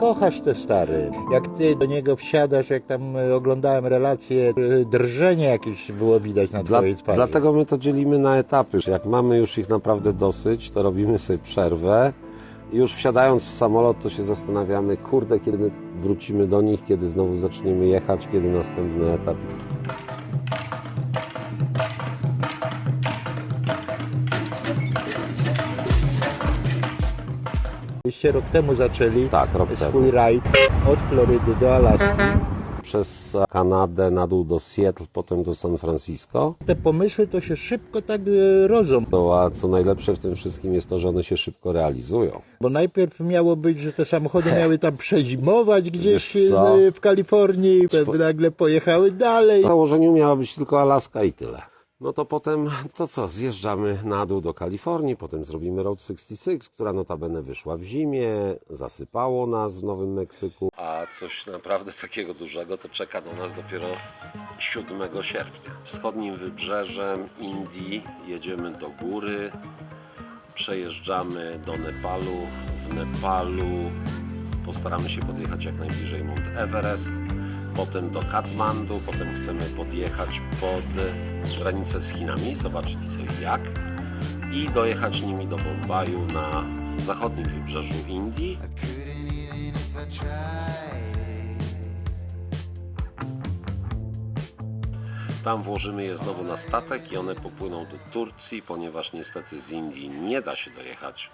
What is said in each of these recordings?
kochasz te stare. Jak ty do niego wsiadasz, jak tam e, oglądałem relacje, e, drżenie jakieś było widać na Dla, twojej twarzy. dlatego my to dzielimy na etapy. Jak mamy już ich naprawdę dosyć, to robimy sobie przerwę. I już wsiadając w samolot, to się zastanawiamy, kurde, kiedy wrócimy do nich, kiedy znowu zaczniemy jechać, kiedy następny etap. Byście rok temu zaczęli Tak, rok temu. swój rajd od Florydy do Alaski. Przez Kanadę na dół do Seattle, potem do San Francisco. Te pomysły to się szybko tak e, rodzą. To, a co najlepsze w tym wszystkim jest to, że one się szybko realizują. Bo najpierw miało być, że te samochody miały tam przezimować gdzieś e, w Kalifornii, potem nagle pojechały dalej. W założeniu miała być tylko Alaska i tyle. No to potem, to co, zjeżdżamy na dół do Kalifornii, potem zrobimy Road 66, która notabene wyszła w zimie, zasypało nas w Nowym Meksyku. A coś naprawdę takiego dużego to czeka na nas dopiero 7 sierpnia. Wschodnim wybrzeżem Indii jedziemy do góry, przejeżdżamy do Nepalu. W Nepalu postaramy się podjechać jak najbliżej Mount Everest, potem do Katmandu, potem chcemy podjechać pod granicę z Chinami, zobaczyć co i jak i dojechać nimi do Bombaju na zachodnim wybrzeżu Indii. Tam włożymy je znowu na statek i one popłyną do Turcji, ponieważ niestety z Indii nie da się dojechać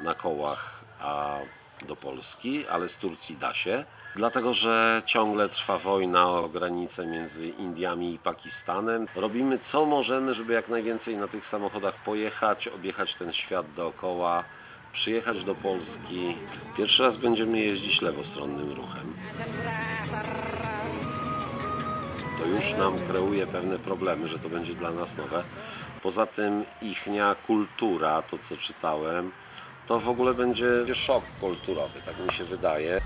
na kołach a do Polski, ale z Turcji da się. Dlatego, że ciągle trwa wojna o granicę między Indiami i Pakistanem. Robimy co możemy, żeby jak najwięcej na tych samochodach pojechać, objechać ten świat dookoła, przyjechać do Polski. Pierwszy raz będziemy jeździć lewostronnym ruchem. To już nam kreuje pewne problemy, że to będzie dla nas nowe. Poza tym ichnia kultura, to co czytałem, to w ogóle będzie szok kulturowy, tak mi się wydaje.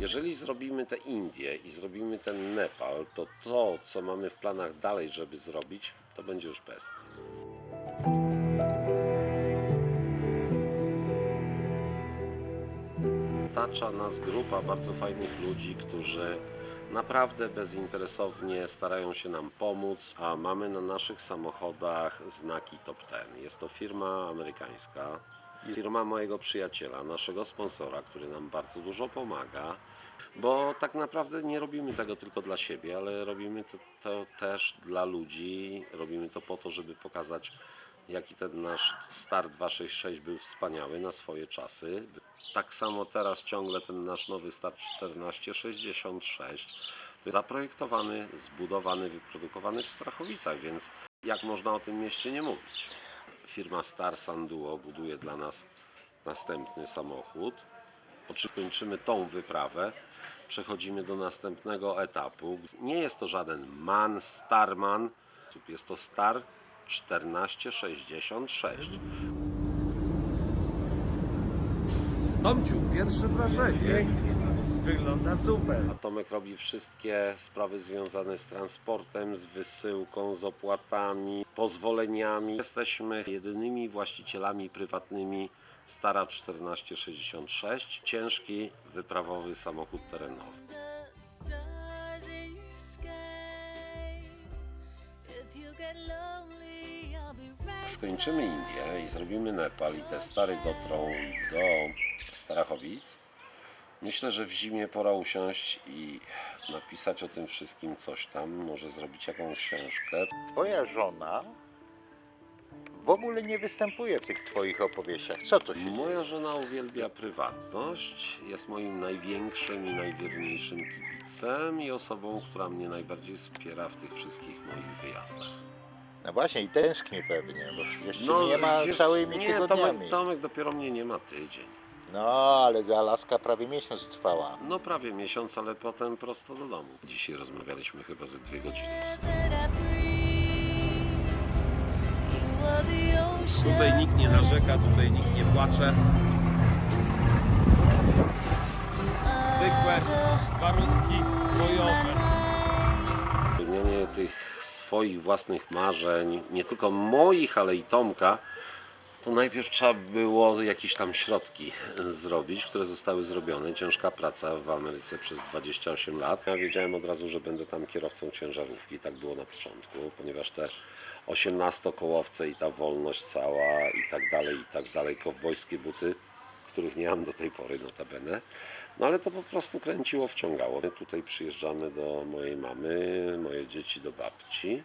Jeżeli zrobimy te Indie i zrobimy ten Nepal, to to, co mamy w planach dalej, żeby zrobić, to będzie już pestka. Otacza nas grupa bardzo fajnych ludzi, którzy naprawdę bezinteresownie starają się nam pomóc, a mamy na naszych samochodach znaki Top Ten. Jest to firma amerykańska, firma mojego przyjaciela, naszego sponsora, który nam bardzo dużo pomaga, bo tak naprawdę nie robimy tego tylko dla siebie, ale robimy to, to też dla ludzi, robimy to po to, żeby pokazać jaki ten nasz start 266 był wspaniały na swoje czasy. Tak samo teraz ciągle ten nasz nowy start 1466 to jest zaprojektowany, zbudowany, wyprodukowany w Strachowicach, więc jak można o tym mieście nie mówić? Firma Star Sanduo buduje dla nas następny samochód. Oczywiście skończymy tą wyprawę, przechodzimy do następnego etapu. Nie jest to żaden MAN, Starman, jest to Star 1466. Tomciu, pierwsze wrażenie. Wygląda super. A Tomek robi wszystkie sprawy związane z transportem, z wysyłką, z opłatami, pozwoleniami. Jesteśmy jedynymi właścicielami prywatnymi Stara 1466, ciężki, wyprawowy samochód terenowy. Skończymy Indię i zrobimy Nepal i te stary dotrą do Starachowic. Myślę, że w zimie pora usiąść i napisać o tym wszystkim coś tam, może zrobić jakąś książkę. Twoja żona w ogóle nie występuje w tych twoich opowieściach. Co to się dzieje? Moja żona uwielbia prywatność, jest moim największym i najwierniejszym kibicem i osobą, która mnie najbardziej wspiera w tych wszystkich moich wyjazdach. No właśnie i tęskni pewnie, bo jeszcze No, nie ma wiesz, całymi nie, tygodniami. Tomek, Tomek dopiero mnie nie ma tydzień. No, ale Alaska prawie miesiąc trwała. No prawie miesiąc, ale potem prosto do domu. Dzisiaj rozmawialiśmy chyba ze dwie godziny w sumie. Tutaj nikt nie narzeka, tutaj nikt nie płacze. Zwykłe warunki bojowe. Swoich własnych marzeń, nie tylko moich, ale i Tomka, to najpierw trzeba było jakieś tam środki zrobić, które zostały zrobione. Ciężka praca w Ameryce przez 28 lat. Ja wiedziałem od razu, że będę tam kierowcą ciężarówki. Tak było na początku, ponieważ te 18-kołowce i ta wolność cała i tak dalej, i tak dalej, kowbojskie buty, których nie mam do tej pory notabene. No ale to po prostu kręciło, wciągało. My tutaj przyjeżdżamy do mojej mamy, moje dzieci do babci.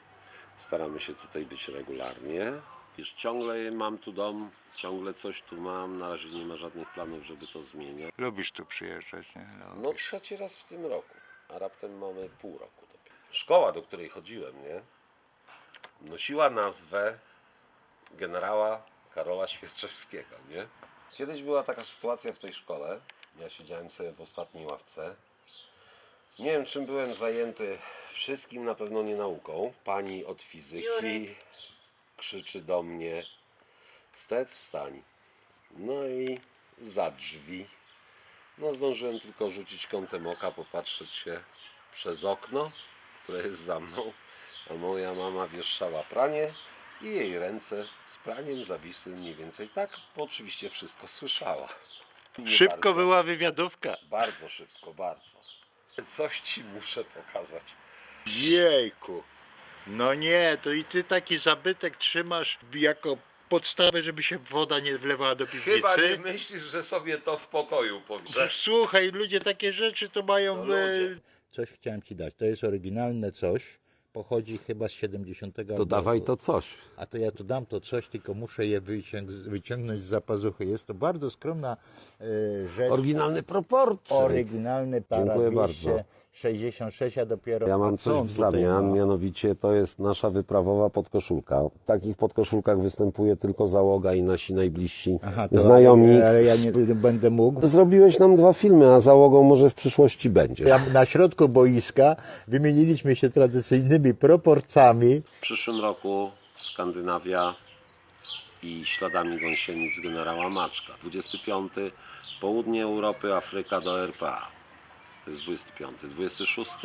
Staramy się tutaj być regularnie. Już ciągle mam tu dom, ciągle coś tu mam. Na razie nie ma żadnych planów, żeby to zmieniać. Lubisz tu przyjeżdżać, nie? No trzeci raz w tym roku, a raptem mamy pół roku dopiero. Szkoła, do której chodziłem, nie? Nosiła nazwę generała Karola Świerczewskiego, nie? Kiedyś była taka sytuacja w tej szkole. Ja siedziałem sobie w ostatniej ławce. Nie wiem, czym byłem zajęty. Wszystkim na pewno nie nauką. Pani od fizyki krzyczy do mnie: Stec, wstań. No i za drzwi. No zdążyłem tylko rzucić kątem oka, popatrzeć się przez okno, które jest za mną, a moja mama wieszczała pranie i jej ręce z praniem zawisły mniej więcej tak, bo oczywiście wszystko słyszała. Nie Szybko bardzo, była wywiadówka. Bardzo szybko, bardzo. Coś ci muszę pokazać. Jejku. No nie, to i ty taki zabytek trzymasz jako podstawę, żeby się woda nie wlewała do piwnicy. Chyba nie myślisz, że sobie to w pokoju powrze. Słuchaj, ludzie takie rzeczy to mają. No ludzie. Coś chciałem ci dać. To jest oryginalne coś. Pochodzi chyba z 70. To dawaj roku. to coś. A to ja tu dam to coś, tylko muszę je wyciąg wyciągnąć z zapazuchy. Jest to bardzo skromna e, rzecz. Oryginalny proporcje. Dziękuję 266, a dopiero. Ja mam coś w zamian, ma? mianowicie to jest nasza wyprawowa podkoszulka. W takich podkoszulkach występuje tylko załoga i nasi najbliżsi Aha, to, znajomi. Ale ja nie będę mógł. Zrobiłeś nam dwa filmy, a załogą może w przyszłości będziesz. Ja na środku boiska wymieniliśmy się tradycyjnymi proporcjami. W przyszłym roku Skandynawia i śladami gąsienic generała Maczka. 25. Południe Europy, Afryka do RPA. To jest 25. 26.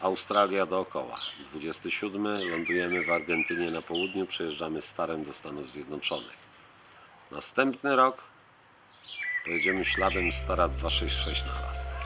Australia dookoła. 27. Lądujemy w Argentynie na południu, przejeżdżamy starem do Stanów Zjednoczonych. Następny rok pojedziemy śladem Stara 266 na Alaskę.